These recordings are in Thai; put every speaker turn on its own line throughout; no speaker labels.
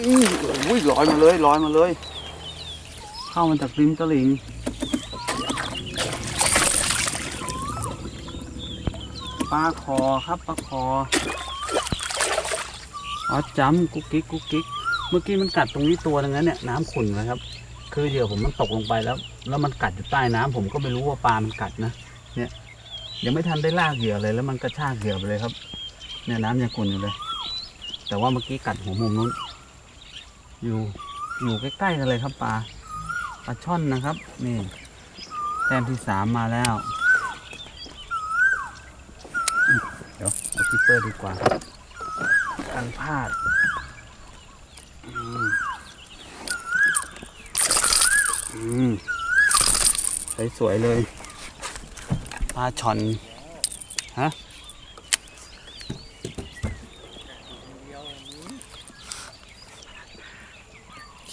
อุ้ยลอยมาเลยลอยมาเลย เข้ามาจากริมตลิ่งปลาคอครับปลาคออ๋อจำกุ๊กกิ๊กกุ๊กกิ๊กเมื่อกี้มันกัดตรงนี้ตัวนึงนั้นเนี่ยน้ำขุ่นนะครับ คือเหยื่อผมมันตกลงไปแล้ว แล้วมันกัดอยู่ใต้น้ำผมก็ไม่รู้ว่าปลามันกัดนะเนี่ยยังไม่ทันได้ลากเหยื่อเลยแล้วมันกระชากเหยื่อไปเลยครับ เนี่ยน้ำยังขุ่นอยู่เลย แต่ว่าเมื่อกี้กัดหัวมุมนู้น อยู่อยู่ใกล้ๆกันเลยครับปลาปลาช่อนนะครับ นี่แต้มที่สามมาแล้ว เดี๋ยวเอาคิปเปอร์ดีกว่ากันพลาดอืมอืมสวยๆเลยปลาช่อนฮะ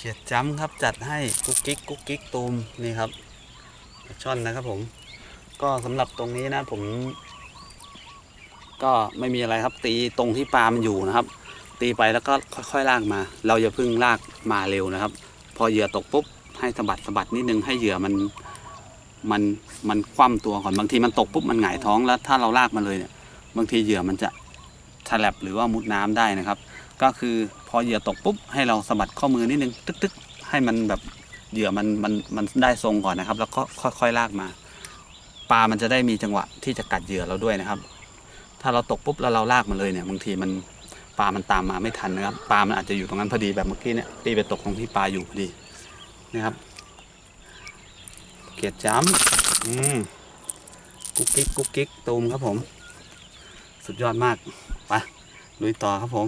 เขียดจ้ำครับจัดให้กุ๊กกิ๊กกุ๊กกิ๊กตูมนี่ครับช่อนนะครับผม ก็สำหรับตรงนี้นะผม ก็ไม่มีอะไรครับ ตีตรงที่ปลามันอยู่นะครับ ตีไปแล้วก็ค่อยๆลากมา เราอย่าเพิ่งลากมาเร็วนะครับ พอเหยื่อตกปุ๊บให้สะบัดสะบัดนิดนึงให้เหยื่อมันมันมันคว่ำตัวก่อนบางทีมันตกปุ๊บมันหงายท้องแล้วถ้าเราลากมาเลยเนี่ย บางทีเหยื่อมันจะ ฉลับหรือว่ามุดน้ำได้นะครับ ก็คือพอเหยื่อตกปุ๊บให้เราสะบัดข้อมือนิดนึงตึกๆให้มันแบบเหยื่อมันมันมันได้ทรงก่อนนะครับ แล้วก็ค่อยๆลากมา ปลามันจะได้มีจังหวะที่จะกัดเหยื่อเราด้วยนะครับ ถ้าเราตกปุ๊บแล้วเราลากมันเลยเนี่ยบางทีมันปลามันตามมาไม่ทันนะครับปลามันอาจจะอยู่ตรงนั้นพอดีแบบเมื่อกี้เนี่ยตีไปตกตรงที่ปลาอยู่พอดีนะครับ เกียร์จ้ำอืมกุ๊กกิ๊กกุ๊กกิ๊กตูมครับผม สุดยอดมาก ไปลุยต่อครับผม